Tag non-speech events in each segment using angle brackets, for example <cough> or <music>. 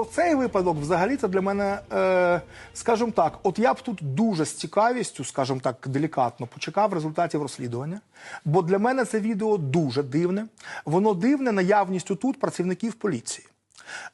про цей випадок взагалі це для мене, е, скажімо так, от я б тут дуже з цікавістю, скажімо так, делікатно почекав результатів розслідування. Бо для мене це відео дуже дивне. Воно дивне наявністю тут працівників поліції.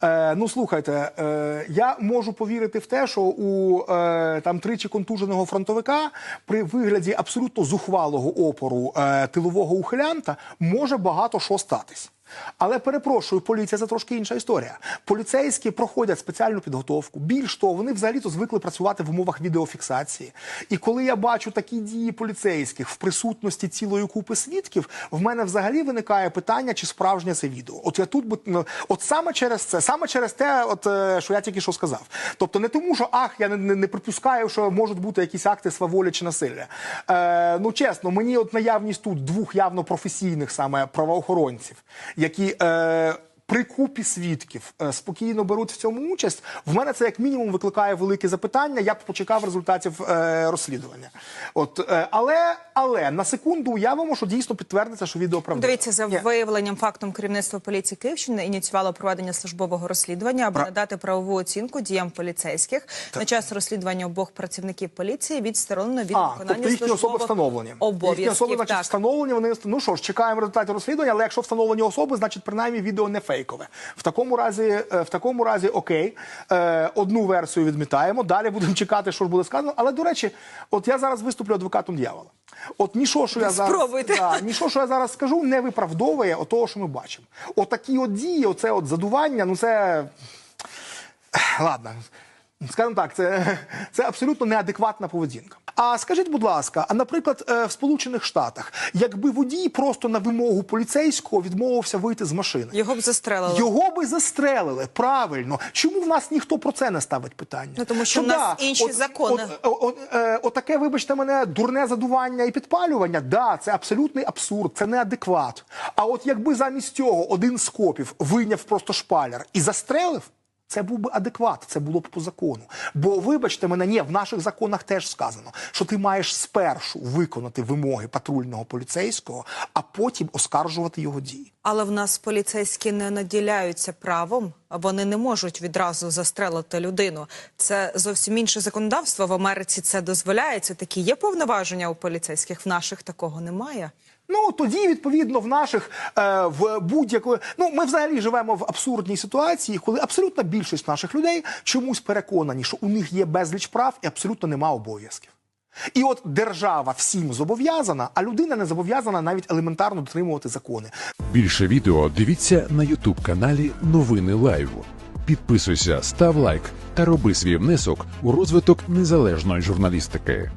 Е, ну слухайте, е, я можу повірити в те, що у е, там тричі контуженого фронтовика при вигляді абсолютно зухвалого опору е, тилового ухилянта може багато що статись. Але перепрошую, поліція це трошки інша історія. Поліцейські проходять спеціальну підготовку. Більш того, вони взагалі-то звикли працювати в умовах відеофіксації. І коли я бачу такі дії поліцейських в присутності цілої купи свідків, в мене взагалі виникає питання, чи справжнє це відео. От я тут ну, от саме через це, саме через те, от е, що я тільки що сказав. Тобто не тому, що ах, я не, не, не припускаю, що можуть бути якісь акти сваволі чи насилля. Е, ну чесно, мені от наявність тут двох явно професійних саме правоохоронців, які. Е, при купі свідків е, спокійно беруть в цьому участь. В мене це як мінімум викликає велике запитання. Я б почекав результатів е, розслідування. От е, але але на секунду уявимо, що дійсно підтвердиться, що відео правдиве. Дивіться, за Ні. виявленням фактом керівництво поліції Київщини ініціювало проведення службового розслідування, аби Пра- надати правову оцінку діям поліцейських. На час розслідування обох працівників поліції відсторонено від А, виконання тобто їхні особи встановлені. Їхні особи, значить, так. встановлені. Вони ну що ж, чекаємо результатів розслідування, але якщо встановлені особи, значить принаймні відео не фейкове. В такому разі, е, в такому разі, окей, е, одну версію відмітаємо. Далі будемо чекати, що ж буде сказано. Але до речі, от я зараз виступлю адвокатом дьявола. От нічого, що я зараз да, нічого, що я зараз скажу, не виправдовує того, що ми бачимо. Отакі от дії, оце от задування, ну це. Ладно, скажімо так, це, <laughs> це абсолютно неадекватна поведінка. А скажіть, будь ласка, а наприклад, е, в Сполучених Штатах, якби водій просто на вимогу поліцейського відмовився вийти з машини, Його б застрелили. його би застрелили правильно. Чому в нас ніхто про це не ставить питання? Ну, тому що в нас інші закони. От, от, е, отаке, вибачте мене, дурне задування і підпалювання. Да, це абсолютний абсурд, це неадекват. А от якби замість цього один з копів вийняв просто шпаляр і застрелив. Це був би адекват, це було б по закону. Бо, вибачте мене, ні, в наших законах теж сказано, що ти маєш спершу виконати вимоги патрульного поліцейського, а потім оскаржувати його дії. Але в нас поліцейські не наділяються правом, вони не можуть відразу застрелити людину. Це зовсім інше законодавство. В Америці це дозволяється. Такі є повноваження у поліцейських. В наших такого немає. Ну тоді відповідно в наших е, в будь-якої ну ми взагалі живемо в абсурдній ситуації, коли абсолютна більшість наших людей чомусь переконані, що у них є безліч прав і абсолютно нема обов'язків. І от держава всім зобов'язана, а людина не зобов'язана навіть елементарно дотримувати закони. Більше відео дивіться на Ютуб каналі Новини Лайв. Підписуйся, став лайк та роби свій внесок у розвиток незалежної журналістики.